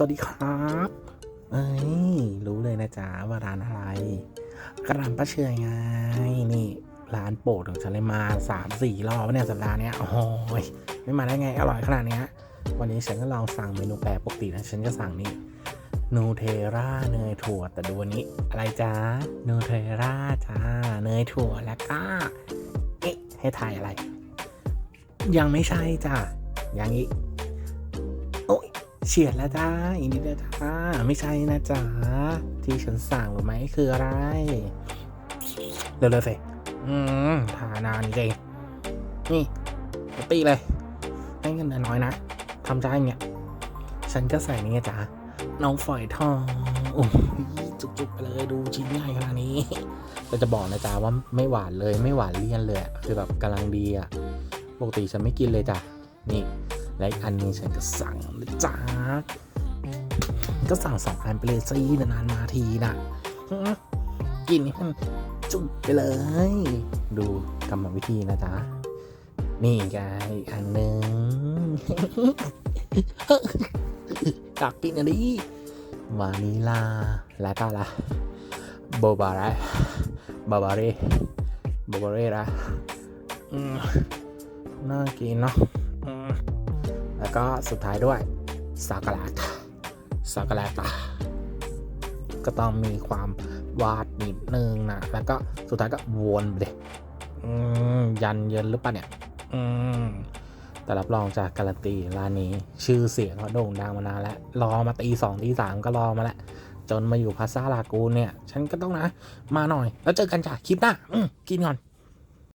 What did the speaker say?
สวัสดีครับเอ้ยรู้เลยนะจ๊ะว่าร้านอะไรกระลำป้าเชยไง นี่ร้านโปรดของฉันเลยมาสามสี่รอบแล้วเนี่ยสัปดาห์เนี้ยโอ้ยไม่มาได้ไงอร่อยขนาดเนี้ยวันนี้ฉันก็ลองสั่งเมนูแปลกปกตินะฉันจะสั่งนี่นูเทราเนยถั่วแต่ดูวันนี้อะไรจ๊ะนูเทราจ้าเนยถั่วแล้วก็เอ๊ะให้ทายอะไร ยังไม่ใช่จ้ะยังอีก เฉียดแล้วจ้าอีกนิดเดียวจ้าไม่ใช่นะจ๊ะที่ฉันสั่งรู้ไหมคืออะไร เร็วๆสิอืมทานานจริงนี่ตีเลยให้เงินน้อยนะทำใจเงี้ยฉันก็ใส่นี่จ๊ะน้องฝอยทองโอ้ยจุกๆไปเลยดูชิ้นใหญ่ขนาดนี้แต่จะบอกนะจ๊ะว่าไม่หวานเลยไม่หวานเลี่ยนเลยคือแบบกำลังดีอะปกติฉันไม่กินเลยจ้ะนี่ และอีกอันนึงฉันก็สั่งเลยจ้าก็สั่งสองอันไปเลยสินานๆมาทีนะกินให้มันจุกไปเลย ดูกรรมวิธีนะจ๊ะนี่ไงอีกอันหนึ่งอยากกินอันนี้วานิลาแล้วก็อะโบบาระบาบาเร่บาบาเร่ละน่ากินเนาะ แล้วก็สุดท้ายด้วยสากลาตสากลาตาก็ต้องมีความวาดนิดนึงนะ แล้วก็สุดท้ายก็วนไปเลยยันเยินหรือปล่าเนี่ย อืมแต่รับรองจากการันตีร้านนี้ชื่อเสียงเขาโด่งดังมานานแล้ว รอมาตีสองตีสามก็รอมาแล้ว จนมาอยู่พาซาลากูนเนี่ย ฉันก็ต้องนะ มาหน่อย แล้วเจอกันจ้ะคลิปหน้า อืมกินก่อน